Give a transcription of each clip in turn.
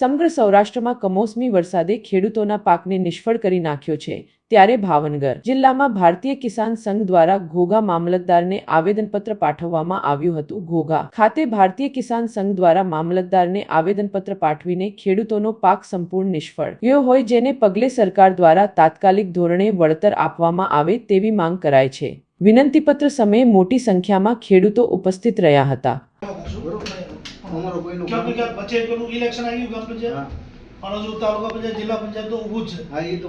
સમગ્ર સૌરાષ્ટ્રમાં કમોસમી વરસાદે ખેડૂતોના પાકને નિષ્ફળ કરી નાખ્યો છે. ત્યારે ભાવનગર જિલ્લામાં ભારતીય કિસાન સંઘ દ્વારા ઘોઘા મામલતદારને આવેદનપત્ર પાઠવવામાં આવ્યું હતું. ઘોઘા ખાતે ભારતીય કિસાન સંઘ દ્વારા મામલતદારને આવેદનપત્ર પાઠવીને ખેડૂતોનો પાક સંપૂર્ણ નિષ્ફળ ગયો હોય જેને પગલે સરકાર દ્વારા તાત્કાલિક ધોરણે વળતર આપવામાં આવે તેવી માંગ કરાય છે. વિનંતીપત્ર સમયે મોટી સંખ્યામાં ખેડૂતો ઉપસ્થિત રહ્યા હતા. અમારો કોઈનો ક્યાંક ને વચ્ચે પેલું ઇલેક્શન આવી ગયું ગામ પંચાયત. અને હજુ તાલુકા પંચાયત જિલ્લા પંચાયત તો ઊભું જ હા એ તો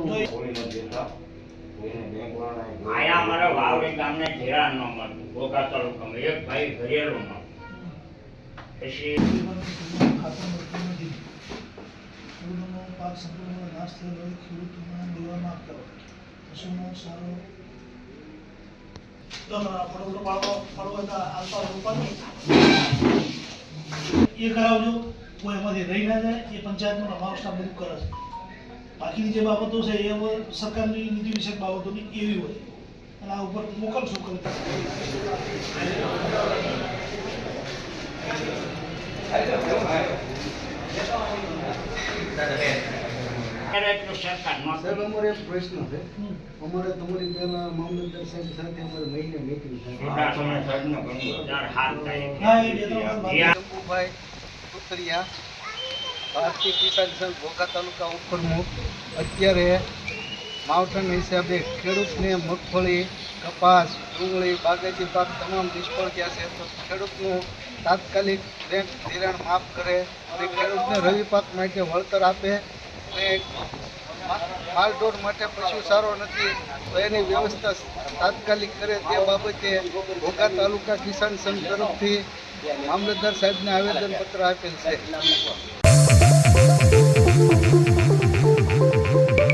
આયા અમારા વાવડી ગામને ઘેરા ન મળતું ગોગા તાલુકામાં. એક ભાઈ ઘરેલું ન પછી ખેડૂતોનો પાક સંપૂર્ણ નાશ થયેલો હોય ખેડૂતોને દેવા માફ કરો પશુનો સારો તો તમારા ફળો પાડવા ફળવા હતા આલપા રોપાનું? એ કરાવજો, કોઈ એમાંથી રહી ના જાય, એ પંચાયતનો અમારો સ્ટાફ બધું કરે છે. બાકીની જે બાબતો છે, એ સરકારની નીતિ વિષયક બાબતોની એવી હોય. અને આ ઉપર મોકલશું કવિતા ત્યારે એટલું સરકાર ન સાહેબ અમારે એક પ્રશ્ન છે. અમારે તમારી પહેલા મામલતદાર સાહેબ સાથે અમારે મહિને મીટિંગ થાય. મોટા સમય સદનો ઘણો દર હાથ થાય. હા એ બે ત્રણ વખત યા. શંભુભાઈ સુતરિયા ભારતીય કિસાન સંઘ ઘોઘા તાલુકા ઉપપ્રમુખ અત્યારે માવઠાના હિસાબે ખેડૂતને મગફળી કપાસ ડુંગળી બાગાયતી પાક તમામ નિષ્ફળ ગયા છે. તો ખેડૂતનું તાત્કાલિક બેંક ધિરાણ માફ કરે અને ખેડૂતને રવિ પાક માટે વળતર આપે. અને માલઢોર માટે પશુ સારો નથી, તો એની વ્યવસ્થા તાત્કાલિક કરે તે બાબતે ઘોઘા તાલુકા કિસાન સંઘ તરફથી મામલતદાર સાહેબને આવેદનપત્ર આપેલ છે.